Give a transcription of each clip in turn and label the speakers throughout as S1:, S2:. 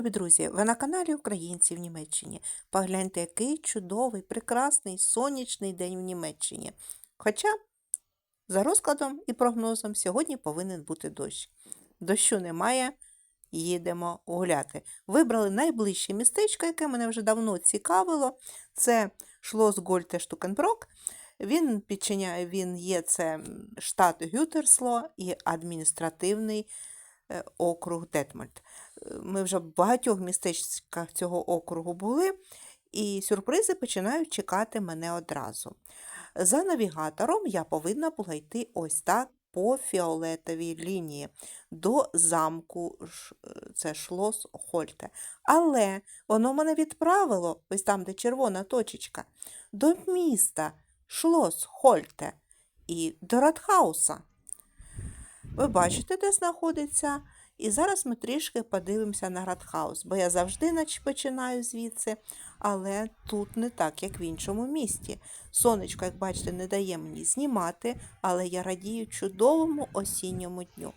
S1: любі друзі! Ви на каналі Українці в Німеччині. Погляньте, який чудовий, прекрасний сонячний день в Німеччині. Хоча, за розкладом і прогнозом, сьогодні повинен бути дощ. Дощу немає, їдемо гуляти. Вибрали найближче містечко, яке мене вже давно цікавило. Це Шлос Гольте Штукенброк. Він підчиняє, він є це штат Гютерсло і адміністративний е, округ Детмольд. Ми вже в багатьох містечках цього округу були, і сюрпризи починають чекати мене одразу. За навігатором я повинна була йти ось так по фіолетовій лінії до замку, це Шлос Хольте. Але воно мене відправило, ось там, де червона точечка, до міста Шлос Хольте і до Радхауса. Ви бачите, де знаходиться? І зараз ми трішки подивимося на Радхаус, бо я завжди нач- починаю звідси, але тут не так, як в іншому місті. Сонечко, як бачите, не дає мені знімати, але я радію чудовому осінньому дню.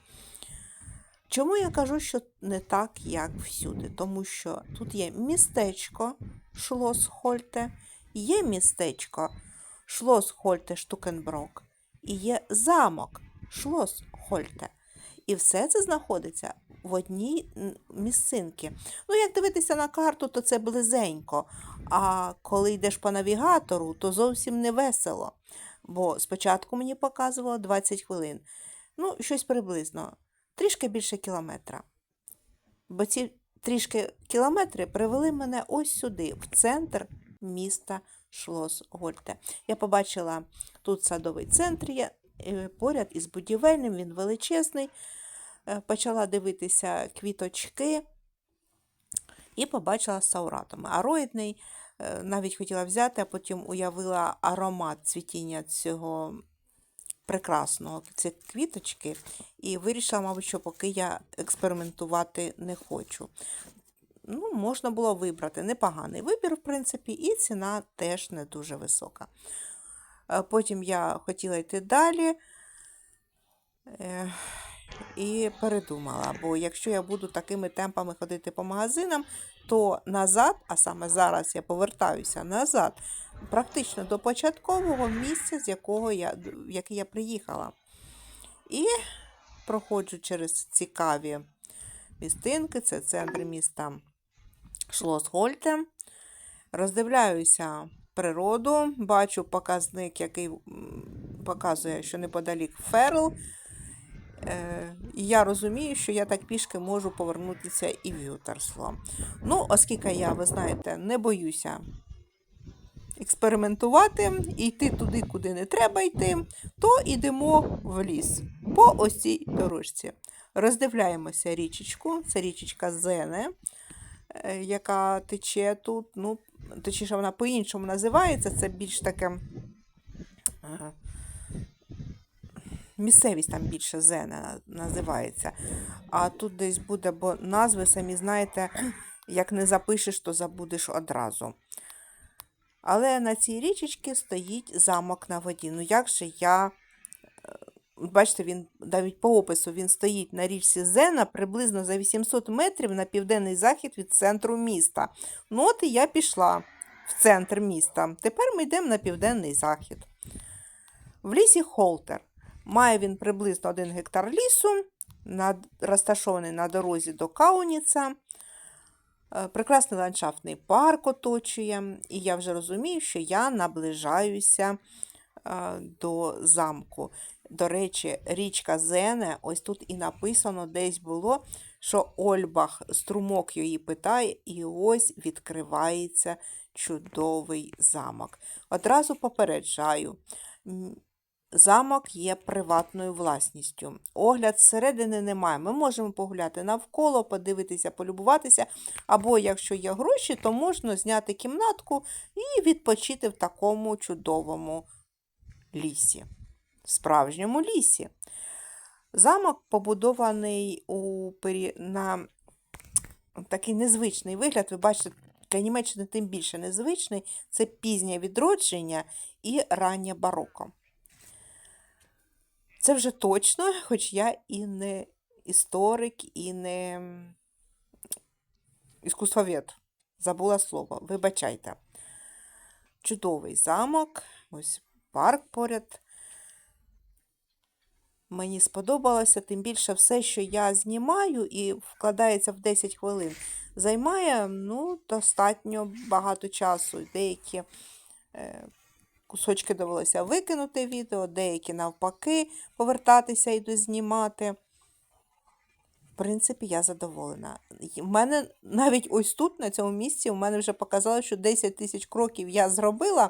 S1: Чому я кажу, що не так, як всюди? Тому що тут є містечко Шлос Хольте, є містечко Шлос Хольте Штукенброк і є замок Шлос Хольте. І все це знаходиться в одній місцинці. Ну, як дивитися на карту, то це близенько. А коли йдеш по навігатору, то зовсім не весело. Бо спочатку мені показувало 20 хвилин. Ну, щось приблизно, трішки більше кілометра. Бо ці трішки кілометри привели мене ось сюди, в центр міста Шлос Гольте. Я побачила тут садовий центр поряд із будівельним, він величезний. Е, Почала дивитися квіточки і побачила з сауратами. Ароїдний е, навіть хотіла взяти, а потім уявила аромат цвітіння цього прекрасного ці квіточки, і вирішила, мабуть, що поки я експериментувати не хочу. Ну, можна було вибрати непоганий вибір, в принципі, і ціна теж не дуже висока. Е, Потім я хотіла йти далі е, і передумала, бо якщо я буду такими темпами ходити по магазинам, то назад, а саме зараз я повертаюся назад, практично до початкового місця, з якого я, в яке я приїхала. І проходжу через цікаві містинки, це центр міста Шлосгольте. Роздивляюся природу, бачу показник, який показує, що неподалік Ферл. Е, і я розумію, що я так пішки можу повернутися і в Ютерсло. Ну, оскільки я, ви знаєте, не боюся експериментувати йти туди, куди не треба йти, то йдемо в ліс по ось цій дорожці. Роздивляємося річечку, це річечка Зене, е, яка тече тут. Ну, точніше, вона по-іншому називається, це більш таке. е, Місцевість там більше Зене називається. А тут десь буде, бо назви самі знаєте, як не запишеш, то забудеш одразу. Але на цій річечці стоїть замок на воді. Ну як же я. Бачите, він навіть по опису він стоїть на річці Зена приблизно за 800 метрів на південний захід від центру міста. Ну, от і я пішла в центр міста. Тепер ми йдемо на південний захід. В лісі Холтер. Має він приблизно 1 гектар лісу, розташований на дорозі до Кауніца. Е, Прекрасний ландшафтний парк оточує, і я вже розумію, що я наближаюся е, до замку. До речі, річка Зене, ось тут і написано десь було, що Ольбах струмок її питає, і ось відкривається чудовий замок. Одразу попереджаю. Замок є приватною власністю. Огляд зсередини немає. Ми можемо погуляти навколо, подивитися, полюбуватися. Або, якщо є гроші, то можна зняти кімнатку і відпочити в такому чудовому лісі, справжньому лісі. Замок побудований у пері... на такий незвичний вигляд. Ви бачите, для Німеччини тим більше незвичний. Це пізнє відродження і раннє бароко. Це вже точно, хоч я і не історик, і не іскусствовед. Забула слово, вибачайте. Чудовий замок, ось парк поряд. Мені сподобалося, тим більше все, що я знімаю і вкладається в 10 хвилин, займає ну, достатньо багато часу. Деякі е, кусочки довелося викинути відео, деякі навпаки повертатися і дознімати. В принципі, я задоволена. У мене навіть ось тут, на цьому місці, у мене вже показало, що 10 тисяч кроків я зробила.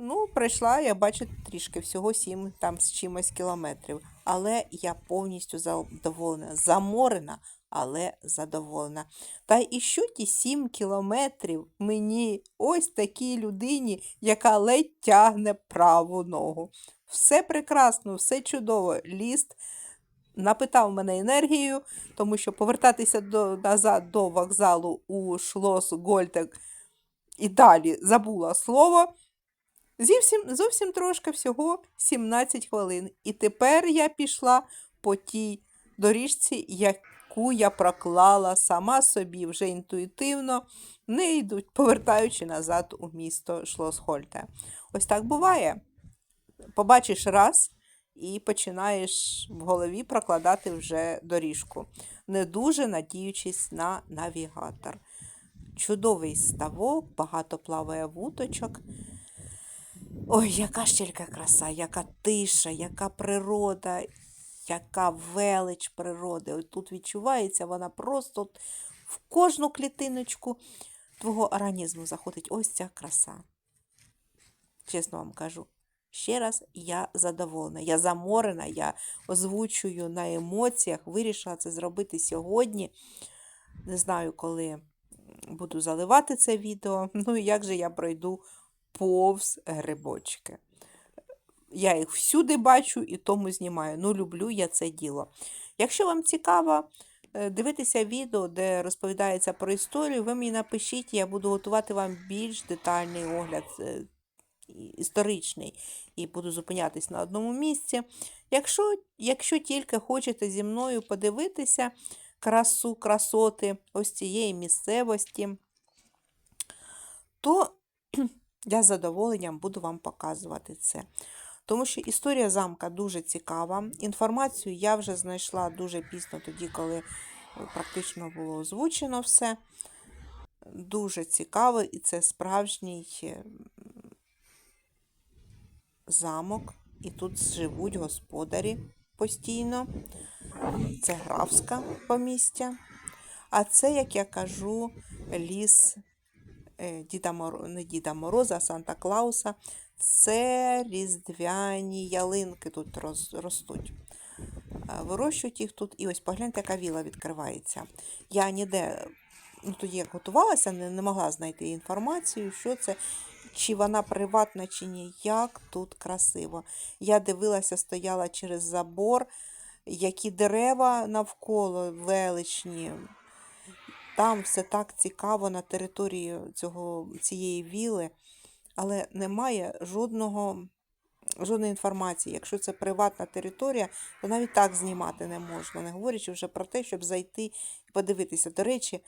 S1: Ну, пройшла, я бачу, трішки всього 7 там з чимось кілометрів. Але я повністю задоволена. Заморена, але задоволена. Та і що ті 7 кілометрів мені, ось такій людині, яка ледь тягне праву ногу. Все прекрасно, все чудово. Ліст напитав мене енергією, тому що повертатися до, назад до вокзалу у Шлос Гольтек і далі забула слово. Зовсім, зовсім трошки всього 17 хвилин. І тепер я пішла по тій доріжці, яку я проклала сама собі вже інтуїтивно, не йдуть, повертаючи назад у місто Шлосхольте. Ось так буває. Побачиш раз і починаєш в голові прокладати вже доріжку, не дуже надіючись на навігатор. Чудовий ставок, багато плаває вуточок. Ой, яка ж тільки краса, яка тиша, яка природа, яка велич природи. От тут відчувається вона просто в кожну клітиночку твого організму заходить ось ця краса. Чесно вам кажу. Ще раз, я задоволена, я заморена, я озвучую на емоціях, вирішила це зробити сьогодні. Не знаю, коли буду заливати це відео. Ну і як же я пройду повз грибочки. Я їх всюди бачу і тому знімаю. Ну, люблю я це діло. Якщо вам цікаво е, дивитися відео, де розповідається про історію, ви мені напишіть, я буду готувати вам більш детальний огляд е, історичний і буду зупинятись на одному місці. Якщо, Якщо тільки хочете зі мною подивитися красу, красоти ось цієї місцевості, то я з задоволенням буду вам показувати це. Тому що історія замка дуже цікава. Інформацію я вже знайшла дуже пізно, тоді, коли практично було озвучено все. Дуже цікаво, і це справжній замок, і тут живуть господарі постійно. Це графська помістя. А це, як я кажу, ліс Е, Діда Мор... не Діда Мороза, а Санта Клауса. Це різдвяні ялинки тут роз... ростуть. Вирощують їх тут. І ось погляньте, яка віла відкривається. Я ніде, ну тоді як готувалася, не, не могла знайти інформацію, що це, чи вона приватна, чи ні. Як тут красиво. Я дивилася, стояла через забор, які дерева навколо величні. Там все так цікаво на території цього, цієї віли, але немає жодного, жодної інформації. Якщо це приватна територія, то навіть так знімати не можна, не говорячи вже про те, щоб зайти і подивитися. До речі,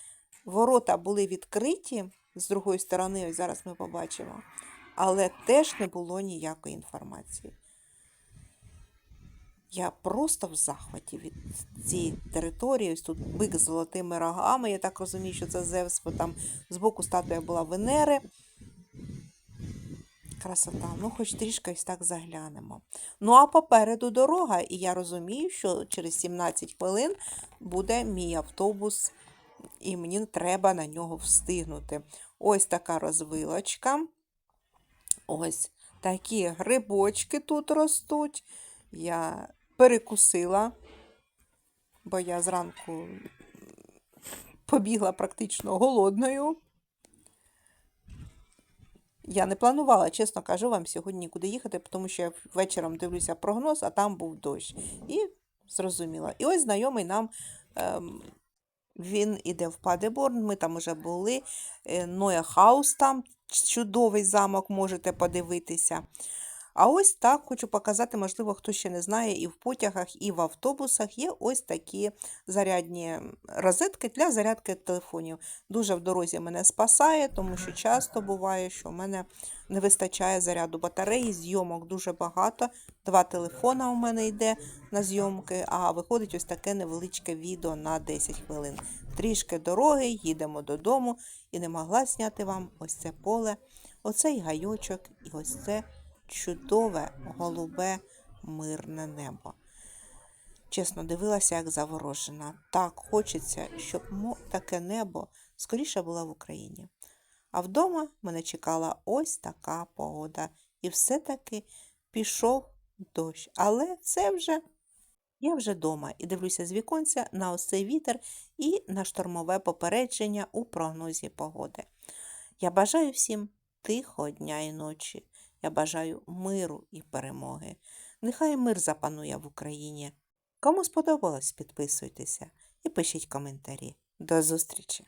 S1: ворота були відкриті з другої сторони, ось зараз ми побачимо, але теж не було ніякої інформації. Я просто в захваті від цієї території. Ось тут бик з золотими рогами. Я так розумію, що це Зевс, бо там збоку статуя була Венери. Красота, ну хоч трішки ось так заглянемо. Ну, а попереду дорога, і я розумію, що через 17 хвилин буде мій автобус, і мені треба на нього встигнути. Ось така розвилочка. Ось такі грибочки тут ростуть. Я перекусила, бо я зранку побігла практично голодною. Я не планувала, чесно кажу вам, сьогодні нікуди їхати, тому що я вечором дивлюся прогноз, а там був дощ. І зрозуміла. І ось знайомий нам. Ем, він іде в Падеборн, ми там вже були. Ноя Хаус там чудовий замок, можете подивитися. А ось так хочу показати, можливо, хто ще не знає, і в потягах, і в автобусах є ось такі зарядні розетки для зарядки телефонів. Дуже в дорозі мене спасає, тому що часто буває, що в мене не вистачає заряду батареї, зйомок дуже багато. Два телефона у мене йде на зйомки, а виходить ось таке невеличке відео на 10 хвилин. Трішки дороги, їдемо додому і не могла зняти вам ось це поле, оцей гайочок і ось це чудове, голубе, мирне небо. Чесно, дивилася, як заворожена. Так хочеться, щоб таке небо скоріше було в Україні. А вдома мене чекала ось така погода. І все-таки пішов дощ. Але це вже я вже вдома і дивлюся з віконця на ось вітер і на штормове попередження у прогнозі погоди. Я бажаю всім тихого дня і ночі. Я бажаю миру і перемоги. Нехай мир запанує в Україні. Кому сподобалось, підписуйтеся і пишіть коментарі. До зустрічі!